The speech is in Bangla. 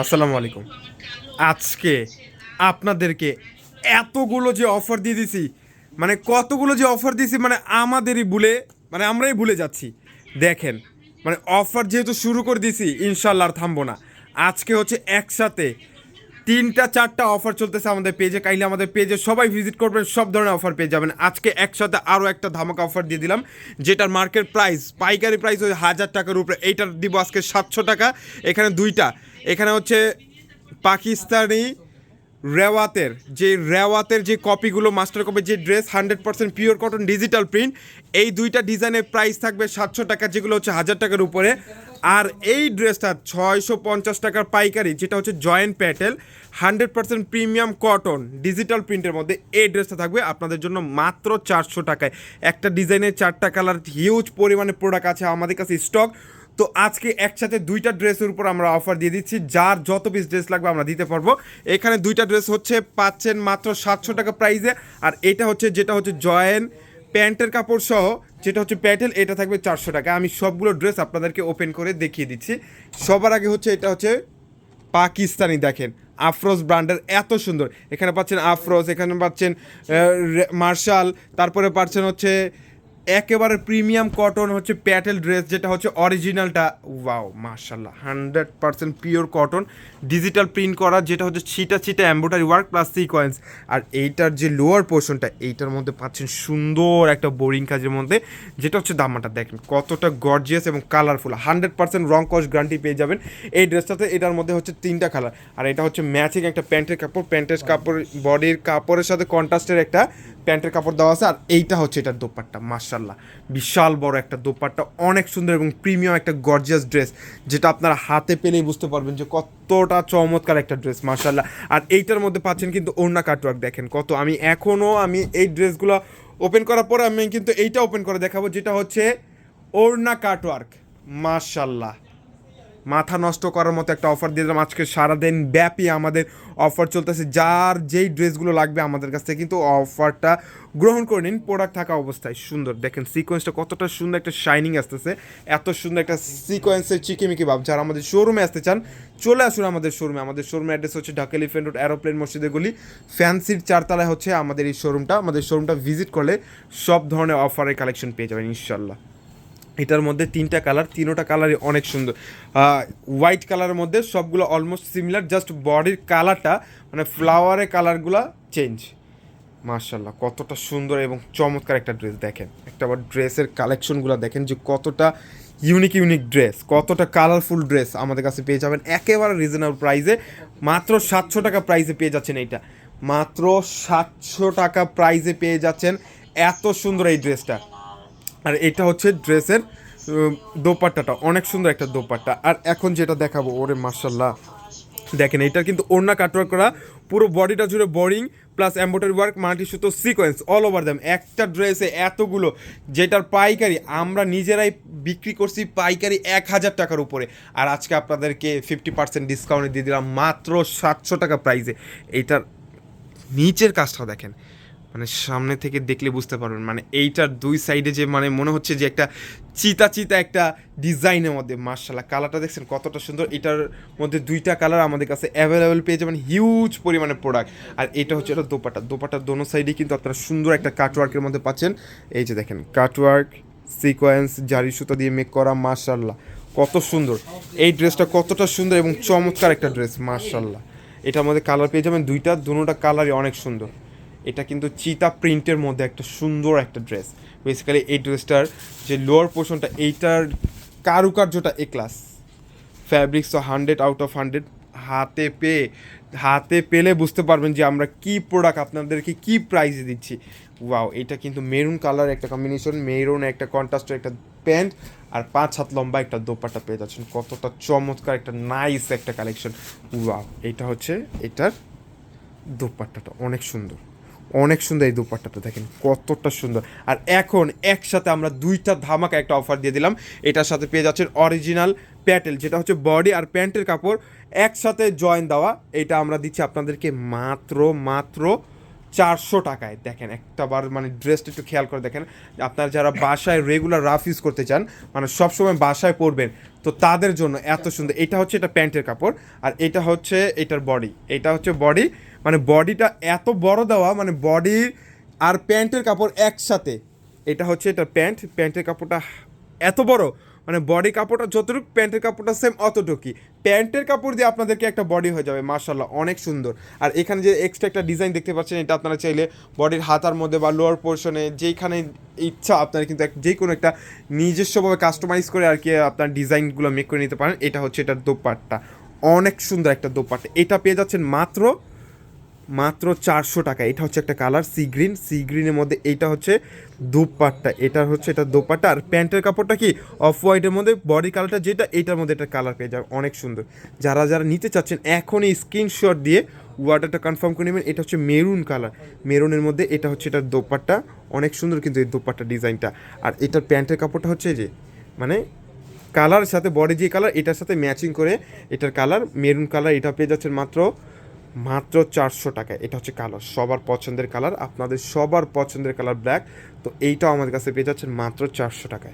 আসসালামু আলাইকুম। আজকে আপনাদেরকে এতগুলো যে অফার দিয়ে দিছি মানে কতগুলো যে অফার দিয়েছি মানে আমাদেরই ভুলে মানে আমরাই ভুলে যাচ্ছি। দেখেন মানে অফার যেহেতু শুরু করে দিছি ইনশাল্লাহ আর থামবো না। আজকে হচ্ছে একসাথে তিনটা, চারটা অফার চলতেছে আমাদের পেজে কাইলে আমাদের পেজে সবাই ভিজিট করবেন, সব ধরনের অফার পেয়ে যাবেন। আজকে একসাথে আরও একটা ধামাকা অফার দিয়ে দিলাম, যেটার মার্কেট প্রাইস পাইকারি প্রাইস ওই হাজার টাকার উপরে। এইটার দিব আজকে সাতশো টাকা, এখানে দুইটা। এখানে হচ্ছে পাকিস্তানি রেওয়াতের, যে রেওয়াতের যে কপিগুলো মাস্টার কপি যে dress hundred percent pure cotton digital print এই দুইটা ডিজাইনের প্রাইস থাকবে সাতশো টাকা, যেগুলো হচ্ছে হাজার টাকার উপরে। আর এই ড্রেসটা ছয়শো পঞ্চাশ টাকার পাইকারি, যেটা হচ্ছে জয়েন্ট Patel, hundred percent premium cotton, digital প্রিন্টের মধ্যে এই ড্রেসটা থাকবে আপনাদের জন্য মাত্র চারশো টাকায়। একটা ডিজাইনের চারটা কালার হিউজ পরিমাণে প্রোডাক্ট আছে আমাদের কাছে স্টক তো আজকে একসাথে দুইটা ড্রেসের উপর আমরা অফার দিয়ে দিচ্ছি, যার যত পিস ড্রেস লাগবে আমরা দিতে পারব। এখানে দুইটা ড্রেস হচ্ছে, পাচ্ছেন মাত্র সাতশো টাকা প্রাইসে আর এটা হচ্ছে, যেটা হচ্ছে জয়েন প্যান্টের কাপড় সহ, যেটা হচ্ছে প্যাটেল, এটা থাকবে চারশো টাকা। আমি সবগুলো ড্রেস আপনাদেরকে ওপেন করে দেখিয়ে দিচ্ছি। সবার আগে হচ্ছে এটা হচ্ছে পাকিস্তানি, দেখেন। আফরোজ ব্র্যান্ডের এত সুন্দর। এখানে পাচ্ছেন আফরোজ, এখানে পাচ্ছেন মার্শাল, তারপরে পাচ্ছেন হচ্ছে একেবারে প্রিমিয়াম কটন হচ্ছে প্যাটেল ড্রেস, যেটা হচ্ছে অরিজিনালটা, ওয়াও মার্শাল্লাহ hundred percent pure cotton, digital print করা, যেটা হচ্ছে ছিটা ছিটা এম্ব্রয়ডারি ওয়ার্ক প্লাস সিকোয়েন্স। আর এইটার যে লোয়ার পোর্শনটা এইটার মধ্যে পাচ্ছেন সুন্দর একটা বোরিং কাজের মধ্যে, যেটা হচ্ছে দামাটা, দেখেন কতটা গর্জিয়াস এবং কালারফুল হান্ড্রেড পার্সেন্ট রং কস্ট গ্যারান্টি পেয়ে যাবেন। এই ড্রেসটাতে এটার মধ্যে হচ্ছে তিনটা কালার আর এটা হচ্ছে ম্যাচিং একটা প্যান্টের কাপড় প্যান্টের কাপড় বডির কাপড়ের সাথে কন্ট্রাস্টের একটা প্যান্টের কাপড় দেওয়া আছে, আর এইটা হচ্ছে এটার দোপাট্টা মার্শাল্লাহ বিশাল বড় একটা দোপাট্টা, অনেক সুন্দর এবং প্রিমিয়াম একটা গর্জিয়াস ড্রেস যেটা আপনারা হাতে পেলেই বুঝতে পারবেন যে কতটা চমৎকার একটা ড্রেস মার্শাল্লাহ আর এইটার মধ্যে পাচ্ছেন কিন্তু ওড়না কাটওয়ার্ক দেখেন কত। আমি এখনও আমি এই ড্রেসগুলো ওপেন করার পরে আমি কিন্তু এইটা ওপেন করে দেখাবো, যেটা হচ্ছে ওড়না কাটওয়ার্ক মার্শাল্লাহ মাথা নষ্ট করার মতো একটা অফার দিয়ে দিলাম। আজকে সারাদিন ব্যাপী আমাদের অফার চলতেছে। যার যেই ড্রেসগুলো লাগবে আমাদের কাছ থেকে। কিন্তু অফারটা গ্রহণ করে নিন। প্রোডাক্ট থাকা অবস্থায় সুন্দর। দেখেন সিকোয়েন্সটা কতটা সুন্দর একটা শাইনিং আসতেছে। এত সুন্দর একটা সিকোয়েন্সের চিকিমিকি ভাব। যারা আমাদের শোরুমে আসতে চান, চলে আসুন আমাদের শোরুমে আমাদের শোরুমের অ্যাড্রেস হচ্ছে ঢাকা এলিফেন্ট রোড অ্যারোপ্লেন মসজিদের গলি। ফ্যান্সির চারতলায় হচ্ছে আমাদের এই শোরুমটা আমাদের শোরুমটা ভিজিট করলে সব ধরনের অফারের কালেকশন পেয়ে যাবেন ইনশাল্লাহ এটার মধ্যে তিনটা কালার, তিনোটা কালারই অনেক সুন্দর। হোয়াইট কালারের মধ্যে সবগুলো অলমোস্ট সিমিলার জাস্ট বডির কালারটা মানে ফ্লাওয়ারের কালারগুলো চেঞ্জ মার্শাল্লাহ কতটা সুন্দর এবং চমৎকার একটা ড্রেস দেখেন। একটা আবার ড্রেসের কালেকশনগুলো দেখেন যে কতটা ইউনিক ইউনিক ড্রেস কতটা কালারফুল ড্রেস আমাদের কাছে পেয়ে যাবেন। একেবারে রিজনেবল প্রাইসে মাত্র সাতশো টাকা প্রাইসে পেয়ে যাচ্ছেন এইটা। মাত্র সাতশো টাকা প্রাইসে পেয়ে যাচ্ছেন। এত সুন্দর এই ড্রেসটা আর এটা হচ্ছে ড্রেসের দোপাট্টাটা, অনেক সুন্দর একটা দোপাট্টা। আর এখন যেটা দেখাবো, ওরে মার্শাল্লাহ দেখেন, এটা কিন্তু ওড়না কাটওয়ার্ক করা, পুরো বডিটা জুড়ে boring plus embroidery work multi সুতো সিকোয়েন্স অল ওভার দ্যাম একটা ড্রেসে এতগুলো, যেটার পাইকারি আমরা নিজেরাই বিক্রি করছি পাইকারি এক হাজার টাকার উপরে। আর আজকে আপনাদেরকে ফিফটি পার্সেন্ট ডিসকাউন্টে দিয়ে দিলাম মাত্র সাতশো টাকা প্রাইসে এইটার নিচের কাজটা দেখেন। মানে সামনে থেকে দেখলে বুঝতে পারবেন। মানে এইটার দুই সাইডে যে মানে মনে হচ্ছে যে একটা চিতা চিতা একটা ডিজাইনের মধ্যে মার্শাল্লাহ কালারটা দেখছেন কতটা সুন্দর। এটার মধ্যে দুইটা কালার আমাদের কাছে অ্যাভেলেবেল পেয়ে যাবেন হিউজ পরিমাণে প্রোডাক্ট আর এটা হচ্ছে এটা দোপাটা দোপাটার দোনো সাইডে কিন্তু আপনারা সুন্দর একটা কাটওয়ার্কের মধ্যে পাচ্ছেন। এই যে দেখেন কাটওয়ার্ক সিকোয়েন্স জারি সুতো দিয়ে মেক করা মার্শাল্লাহ কত সুন্দর। এই ড্রেসটা কতটা সুন্দর এবং চমৎকার একটা ড্রেস মার্শাল্লাহ এটার মধ্যে কালার পেয়ে যাবেন দুইটা, দুটোটা কালারই অনেক সুন্দর। এটা কিন্তু চিতা প্রিন্টের মধ্যে একটা সুন্দর একটা ড্রেস। বেসিক্যালি এই ড্রেসটার যে লোয়ার পোর্শনটা এইটার কারুকার্যটা এ ক্লাস ফ্যাব্রিক্স তো হান্ড্রেড আউট অফ হান্ড্রেড হাতে পেয়ে হাতে পেলে বুঝতে পারবেন যে আমরা কি প্রোডাক্ট আপনাদেরকে কি প্রাইসে দিচ্ছি। ওয়াও এটা কিন্তু মেরুন কালার একটা কম্বিনেশন মেরুন একটা কন্ট্রাস্টের একটা প্যান্ট আর পাঁচ হাত লম্বা একটা দোপাটা পেয়ে যাচ্ছেন। কতটা চমৎকার, একটা নাইস একটা কালেকশন ওয়াও এটা হচ্ছে এটার দোপাট্টাটা। অনেক সুন্দর। অনেক সুন্দর এই দুপাট্টাটা, দেখেন কতটা সুন্দর। আর এখন একসাথে আমরা দুইটা ধামাকা একটা অফার দিয়ে দিলাম। এটার সাথে পেয়ে যাচ্ছেন অরিজিনাল প্যাটেল যেটা হচ্ছে বডি আর প্যান্টের কাপড়। একসাথে জয়েন দেওয়া, এটা আমরা দিচ্ছি আপনাদেরকে মাত্র মাত্র চারশো টাকায় দেখেন, একটা বার মানে ড্রেসটা একটু খেয়াল করে দেখেন। আপনারা যারা বাসায় রেগুলার রাফ ইউজ করতে চান মানে সবসময় বাসায় পরবেন, তো তাদের জন্য এত সুন্দর। এটা হচ্ছে এটা প্যান্টের কাপড়, আর এটা হচ্ছে এটার বডি এটা হচ্ছে বডি মানে বডিটা এত বড় দেওয়া মানে বডি আর প্যান্টের কাপড় একসাথে। এটা হচ্ছে এটা প্যান্ট, প্যান্টের কাপড়টা এত বড় মানে বডি কাপড়টা যতটুকু প্যান্টের কাপড়টা সেম অতটুকুই। প্যান্টের কাপড় দিয়ে আপনাদেরকে একটা বডি হয়ে যাবে মার্শাল্লাহ অনেক সুন্দর। আর এখানে যে এক্সট্রা একটা ডিজাইন দেখতে পাচ্ছেন, এটা আপনারা চাইলে বডির হাতার মধ্যে বা লোয়ার পোর্শনে যেইখানে ইচ্ছা আপনারা কিন্তু যে কোনো একটা নিজস্বভাবে কাস্টমাইজ করে আর কি আপনার ডিজাইনগুলো মেক করে নিতে পারেন। এটা হচ্ছে এটার দোপাট্টা। অনেক সুন্দর একটা দোপাট্টা। এটা পেয়ে যাচ্ছেন মাত্র মাত্র চারশো টাকা। এটা হচ্ছে একটা কালার সি গ্রিন সি গ্রিনের মধ্যে এইটা হচ্ছে দোপাট্টা। এটা হচ্ছে এটা দোপাট্টা। আর প্যান্টের কাপড়টা কি অফ হোয়াইটের মধ্যে? বডি কালারটা যেটা, এইটার মধ্যে একটা কালার পেয়ে যাবে। অনেক সুন্দর। যারা যারা নিতে চাচ্ছেন, এখনই স্ক্রিনশট দিয়ে ওয়াটারটা কনফার্ম করে নেবেন। এটা হচ্ছে মেরুন কালার মেরুনের মধ্যে এটা হচ্ছে এটার দোপাট্টা। অনেক সুন্দর কিন্তু এই দোপাট্টা ডিজাইনটা। আর এটার প্যান্টের কাপড়টা হচ্ছে যে মানে কালার সাথে বডি যে কালার এটার সাথে ম্যাচিং করে এটার কালার মেরুন কালার এটা পেয়ে যাচ্ছেন মাত্র মাত্র চারশো টাকা। এটা হচ্ছে কালার। সবার পছন্দের কালার। আপনাদের সবার পছন্দের কালার ব্ল্যাক। তো এইটাও আমাদের কাছে পেয়ে যাচ্ছেন মাত্র চারশো টাকায়।